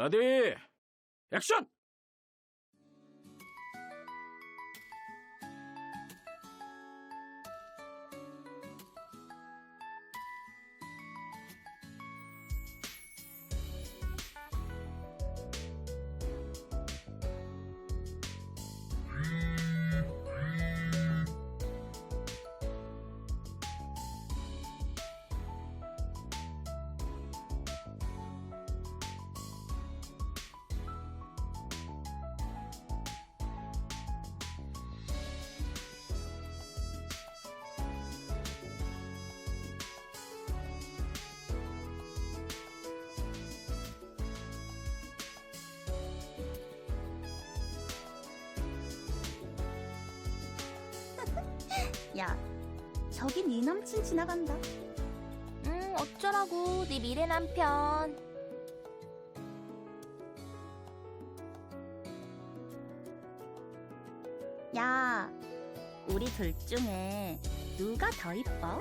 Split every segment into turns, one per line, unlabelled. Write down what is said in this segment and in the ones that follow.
레디, 액션!
저기 네 남친 지나간다.
음, 어쩌라고, 네 미래 남편.
야, 우리 둘 중에 누가 더 이뻐?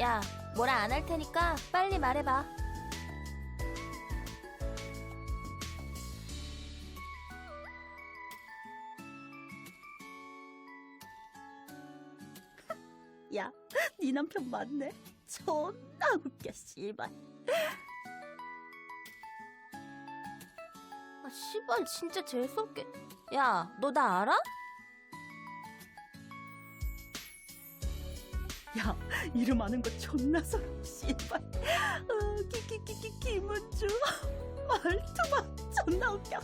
야, 뭐라 안 할 테니까 빨리 말해봐.
네 남편 맞네. 존나 웃겨, 씨발.
아, 씨발, 진짜 재수없게. 야, 너 나 알아?
야, 이름 아는 거 존나 서러워, 씨발. 어, 키키키키 김은주. 말투만 존나 웃겨.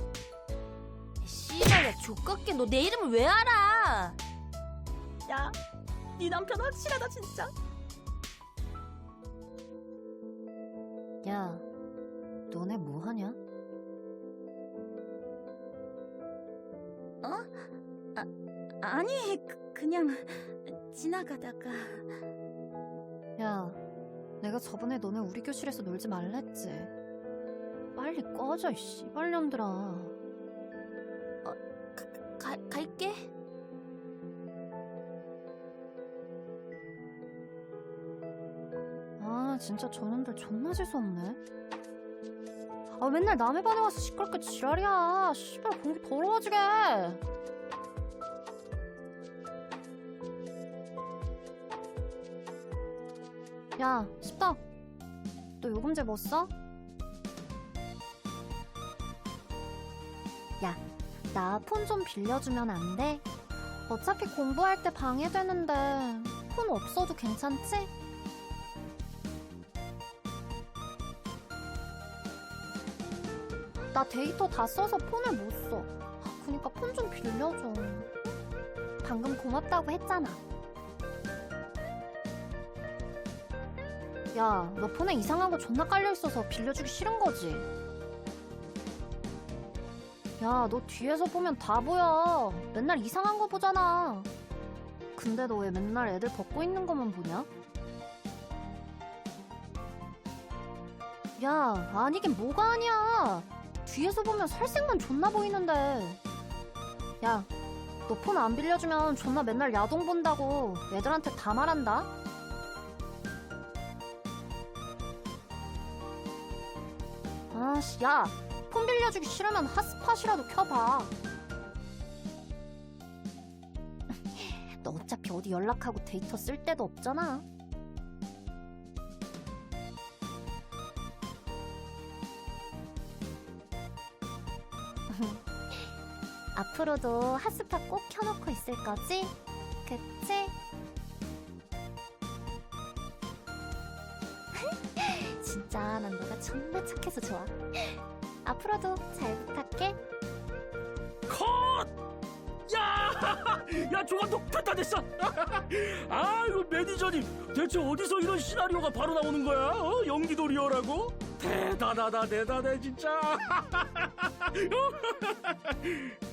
씨발, 야, 족같게 너 내 이름을 왜 알아?
야, 네 남편 확실하다, 진짜.
야, 너네 뭐 하냐?
아니, 그, 그냥 지나가다가.
야, 내가 저번에 너네 우리 교실에서 놀지 말랬지. 빨리 꺼져, 이 씨발년들아. 진짜 저놈들 존나 재수없네. 아, 맨날 남의 반에 와서 시끄럽게 지랄이야. 씨발, 공기 더러워지게. 야, 십덕. 너 요금제 뭐 써? 야, 나 폰 좀 빌려주면 안 돼? 어차피 공부할 때 방해되는데 폰 없어도 괜찮지? 나 데이터 다 써서 폰을 못 써. 아, 그니까 폰 좀 빌려줘. 방금 고맙다고 했잖아. 야, 너 폰에 이상한 거 존나 깔려있어서 빌려주기 싫은 거지? 야, 너 뒤에서 보면 다 보여. 맨날 이상한 거 보잖아. 근데 너 왜 맨날 애들 벗고 있는 것만 보냐? 야, 아니긴 뭐가 아니야. 뒤에서 보면 살색만 존나 보이는데. 야, 너 폰 안 빌려주면 존나 맨날 야동 본다고 애들한테 다 말한다. 아씨, 야, 폰 빌려주기 싫으면 핫스팟이라도 켜봐. 너 어차피 어디 연락하고 데이터 쓸 데도 없잖아. 앞으로도 핫스팟 꼭 켜놓고 있을 거지? 그치? 진짜 난 너가 정말 착해서 좋아. 앞으로도 잘 부탁해.
컷! 야! 야, 조감독 됐다 됐어! 아, 이거 매니저님, 대체 어디서 이런 시나리오가 바로 나오는 거야? 어? 연기도 리얼하고? 대단하다, 대단해, 진짜!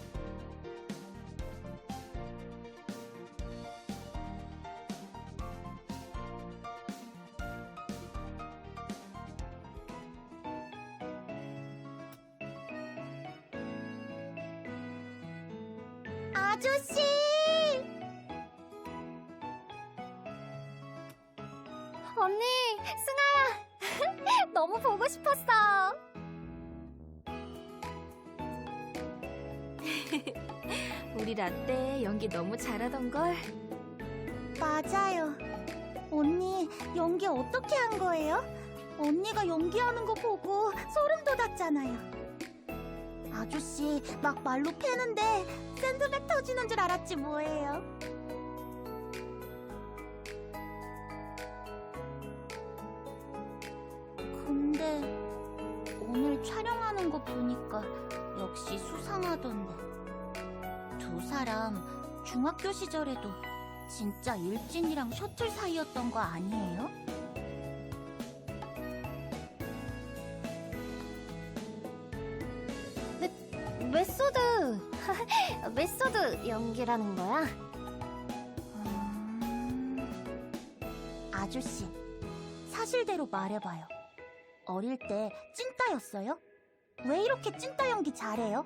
아저씨!
언니, 승아야. 너무 보고 싶었어.
우리 라떼 연기 너무 잘하던걸?
맞아요. 언니, 연기 어떻게 한 거예요? 언니가 연기하는 거 보고 소름 돋았잖아요. 아저씨, 막 말로 패는데 샌드백 터지는 줄 알았지 뭐예요. 근데 오늘 촬영하는 거 보니까 역시 수상하던데. 두 사람 중학교 시절에도 진짜 일진이랑 셔틀 사이였던 거 아니에요?
메소드. 메소드 연기라는 거야?
음... 아저씨, 사실대로 말해봐요. 어릴 때 찐따였어요? 왜 이렇게 찐따 연기 잘해요?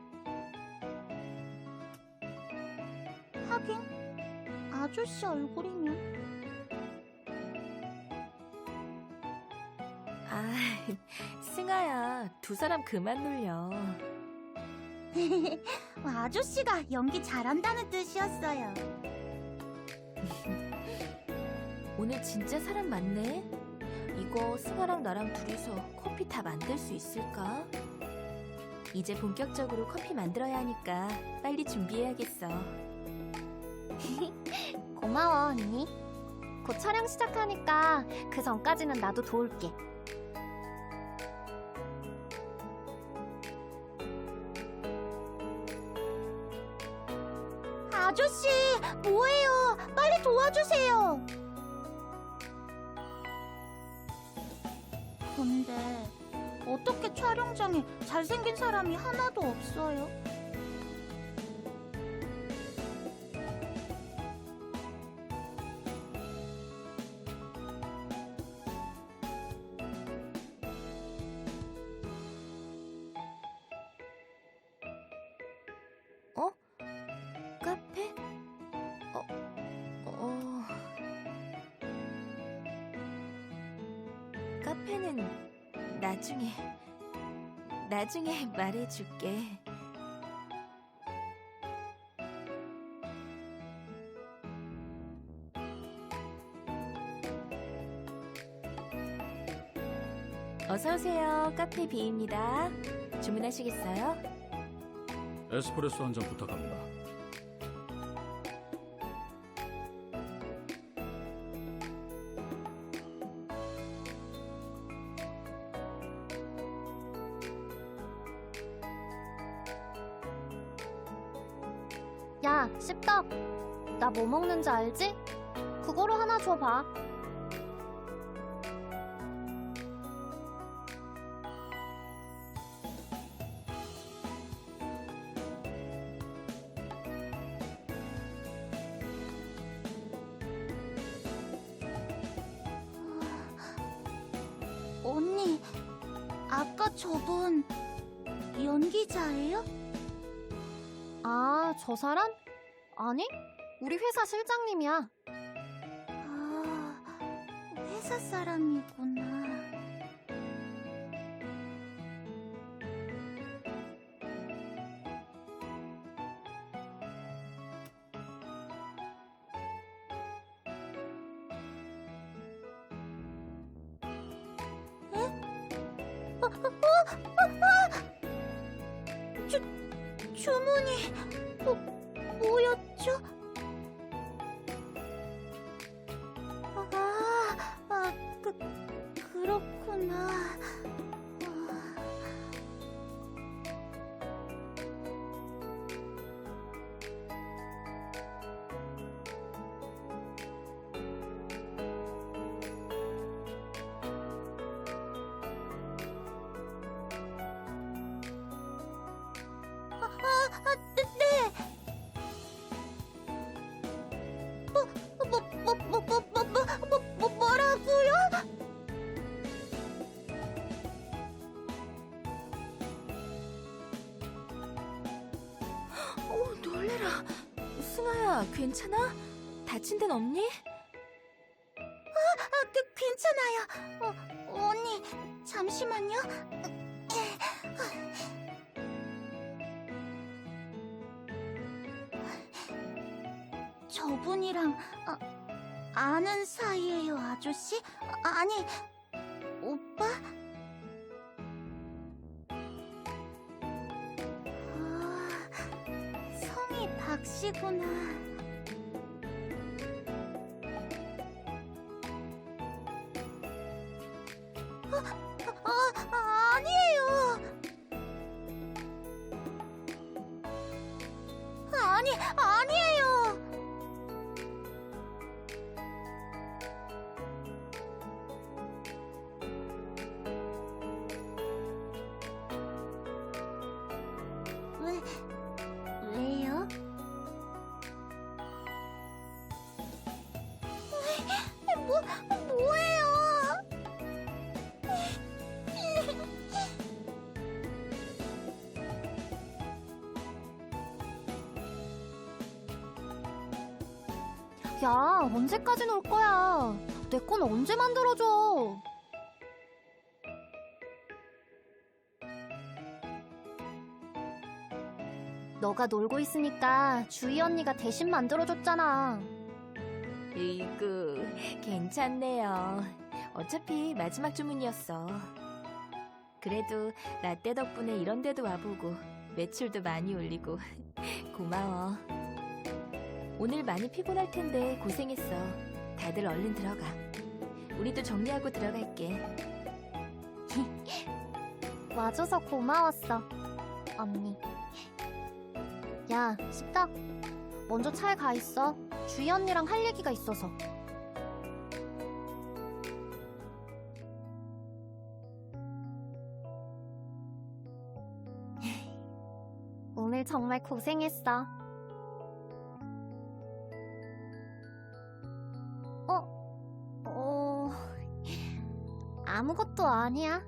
하긴, 아저씨 얼굴이면.
아, 승아야, 두 사람 그만 놀려.
아저씨가 연기 잘한다는 뜻이었어요.
오늘 진짜 사람 많네? 이거 승아랑 나랑 둘이서 커피 다 만들 수 있을까? 이제 본격적으로 커피 만들어야 하니까 빨리 준비해야겠어.
고마워, 언니. 곧 촬영 시작하니까 그 전까지는 나도 도울게.
뭐해요? 빨리 도와주세요. 근데 어떻게 촬영장에 잘생긴 사람이 하나도 없어요?
카페는 나중에, 나중에 말해줄게. 어서오세요. 카페 비입니다. 주문하시겠어요?
에스프레소 한 잔 부탁합니다.
야, 씹덕. 나 뭐 먹는지 알지? 그거로 하나 줘봐.
언니, 아까 저분 연기자예요?
아, 저 사람? 아니, 우리 회사 실장님이야.
아, 회사 사람이구나. 에? 어, 어, 어, 어! 주문이
야, 괜찮아? 다친 데는 없니?
아, 그, 괜찮아요. 어, 언니, 잠시만요. 저분이랑 아, 아는 사이예요, 아저씨? 아, 아니, 오빠? 아니, 아니
야, 언제까지 놀 거야? 내 건 언제 만들어줘? 너가 놀고 있으니까 주희 언니가 대신 만들어줬잖아.
으이구, 괜찮네요. 어차피 마지막 주문이었어. 그래도 라떼 덕분에 이런 데도 와보고 매출도 많이 올리고 고마워. 오늘 많이 피곤할 텐데 고생했어. 다들 얼른 들어가. 우리도 정리하고 들어갈게.
와줘서 고마웠어, 언니. 야, 십덕. 먼저 차에 가 있어. 주희 언니랑 할 얘기가 있어서. 오늘 정말 고생했어. 것도 아니야.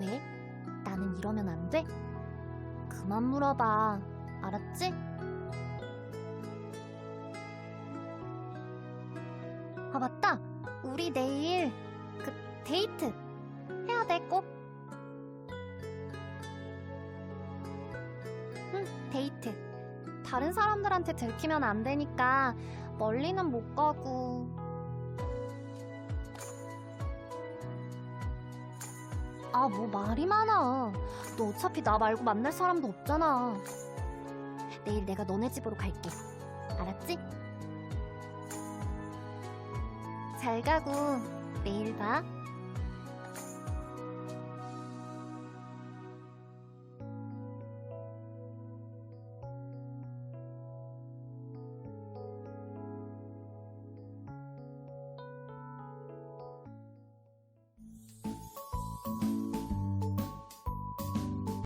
왜? 나는 이러면 안 돼? 그만 물어봐. 알았지? 아, 맞다. 우리 내일 그 데이트 돼, 꼭. 응, 데이트. 다른 사람들한테 들키면 안 되니까 멀리는 못 가고. 아, 뭐 말이 많아. 너 어차피 나 말고 만날 사람도 없잖아. 내일 내가 너네 집으로 갈게. 알았지? 잘 가고 내일 봐.